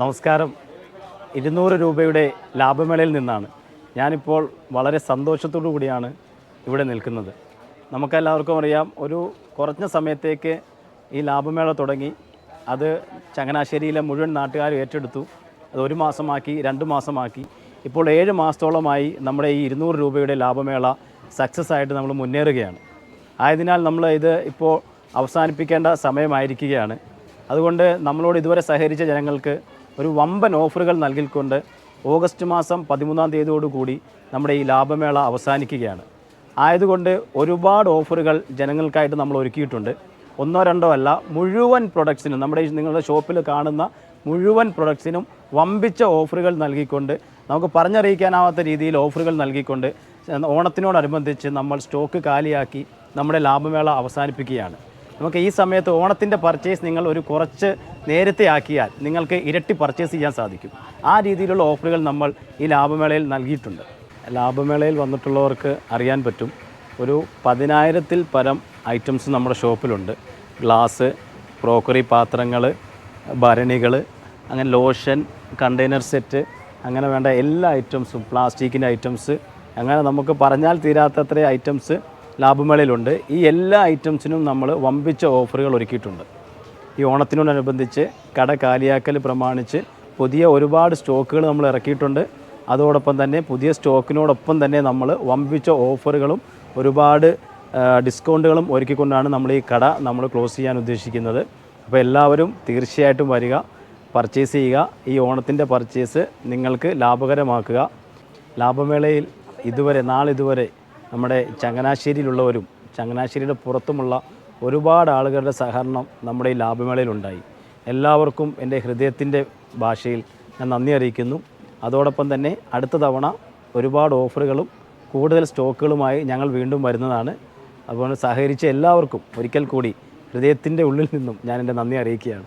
നമസ്കാരം. ഇരുന്നൂറ് രൂപയുടെ ലാഭമേളയിൽ നിന്നാണ്. ഞാനിപ്പോൾ വളരെ സന്തോഷത്തോടു കൂടിയാണ് ഇവിടെ നിൽക്കുന്നത്. നമുക്കെല്ലാവർക്കും അറിയാം ഒരു കുറഞ്ഞ സമയത്തേക്ക് ഈ ലാഭമേള തുടങ്ങി. അത് ചങ്ങനാശ്ശേരിയിലെ മുഴുവൻ നാട്ടുകാരും ഏറ്റെടുത്തു. അത് ഒരു മാസമാക്കി രണ്ട് മാസമാക്കി. ഇപ്പോൾ ഏഴ് മാസത്തോളമായി നമ്മുടെ ഈ ഇരുന്നൂറ് രൂപയുടെ ലാഭമേള സക്സസ് ആയിട്ട് നമ്മൾ മുന്നേറുകയാണ്. ആയതിനാൽ നമ്മൾ ഇത് ഇപ്പോൾ അവസാനിപ്പിക്കേണ്ട സമയമായിരിക്കുകയാണ്. അതുകൊണ്ട് നമ്മളോട് ഇതുവരെ സഹകരിച്ച ജനങ്ങൾക്ക് ഒരു വമ്പൻ ഓഫറുകൾ നൽകിക്കൊണ്ട് ഓഗസ്റ്റ് മാസം പതിമൂന്നാം തീയതിയോടുകൂടി നമ്മുടെ ഈ ലാഭമേള അവസാനിക്കുകയാണ്. ആയതുകൊണ്ട് ഒരുപാട് ഓഫറുകൾ ജനങ്ങൾക്കായിട്ട് നമ്മൾ ഒരുക്കിയിട്ടുണ്ട്. ഒന്നോ രണ്ടോ അല്ല മുഴുവൻ പ്രൊഡക്ട്സിനും നമ്മുടെ നിങ്ങളുടെ ഷോപ്പിൽ കാണുന്ന മുഴുവൻ പ്രൊഡക്ട്സിനും വമ്പിച്ച ഓഫറുകൾ നൽകിക്കൊണ്ട് നമുക്ക് പറഞ്ഞറിയിക്കാനാവാത്ത രീതിയിൽ ഓഫറുകൾ നൽകിക്കൊണ്ട് ഓണത്തിനോടനുബന്ധിച്ച് നമ്മൾ സ്റ്റോക്ക് കാലിയാക്കി നമ്മുടെ ലാഭമേള അവസാനിപ്പിക്കുകയാണ്. നമുക്ക് ഈ സമയത്ത് ഓണത്തിന്റെ പർച്ചേസ് നിങ്ങൾ ഒരു കുറച്ച് നേരത്തെ ആക്കിയാൽ നിങ്ങൾക്ക് ഇരട്ടി പർച്ചേസ് ചെയ്യാൻ സാധിക്കും. ആ രീതിയിലുള്ള ഓഫറുകൾ നമ്മൾ ഈ ലാഭമേളയിൽ നൽകിയിട്ടുണ്ട്. ലാഭമേളയിൽ വന്നിട്ടുള്ളവർക്ക് അറിയാൻ പറ്റും. ഒരു പതിനായിരത്തിൽ പരം ഐറ്റംസ് നമ്മുടെ ഷോപ്പിലുണ്ട് ഗ്ലാസ് ക്രോക്കറി പാത്രങ്ങൾ ഭരണികൾ അങ്ങനെ ലോഷൻ കണ്ടെയ്നർ സെറ്റ് അങ്ങനെ വേണ്ട എല്ലാ ഐറ്റംസും പ്ലാസ്റ്റിക്കിന്റെ ഐറ്റംസ് അങ്ങനെ നമുക്ക് പറഞ്ഞാൽ തീരാത്തത്ര ഐറ്റംസ് ലാഭമേളയിലുണ്ട്. ഈ എല്ലാ ഐറ്റംസിനും നമ്മൾ വമ്പിച്ച ഓഫറുകൾ ഒരുക്കിയിട്ടുണ്ട്. ഈ ഓണത്തിനോടനുബന്ധിച്ച് കട കാലിയാക്കൽ പ്രമാണിച്ച് പുതിയ ഒരുപാട് സ്റ്റോക്കുകൾ നമ്മൾ ഇറക്കിയിട്ടുണ്ട്. അതോടൊപ്പം തന്നെ പുതിയ സ്റ്റോക്കിനോടൊപ്പം തന്നെ നമ്മൾ വമ്പിച്ച ഓഫറുകളും ഒരുപാട് ഡിസ്കൗണ്ടുകളും ഒരുക്കിക്കൊണ്ടാണ് നമ്മൾ ഈ കട നമ്മൾ ക്ലോസ് ചെയ്യാൻ ഉദ്ദേശിക്കുന്നത്. അപ്പോൾ എല്ലാവരും തീർച്ചയായിട്ടും വരിക പർച്ചേസ് ചെയ്യുക. ഈ ഓണത്തിന്റെ പർച്ചേസ് നിങ്ങൾക്ക് ലാഭകരമാക്കുക. ലാഭമേളയിൽ ഇതുവരെ നാളിതുവരെ നമ്മുടെ ചങ്ങനാശ്ശേരിയിലുള്ളവരും ചങ്ങനാശ്ശേരിയുടെ പുറത്തുമുള്ള ഒരുപാട് ആളുകളുടെ സഹകരണം നമ്മുടെ ഈ ലാഭമേളയിലുണ്ടായി എല്ലാവർക്കും എന്റെ ഹൃദയത്തിന്റെ ഭാഷയിൽ ഞാൻ നന്ദി അറിയിക്കുന്നു. അതോടൊപ്പം തന്നെ അടുത്ത തവണ ഒരുപാട് ഓഫറുകളും കൂടുതൽ സ്റ്റോക്കുകളുമായി ഞങ്ങൾ വീണ്ടും വരുന്നതാണ്. അതുപോലെ സഹകരിച്ച എല്ലാവർക്കും ഒരിക്കൽ കൂടി ഹൃദയത്തിന്റെ ഉള്ളിൽ നിന്നും ഞാൻ എന്റെ നന്ദി അറിയിക്കുകയാണ്.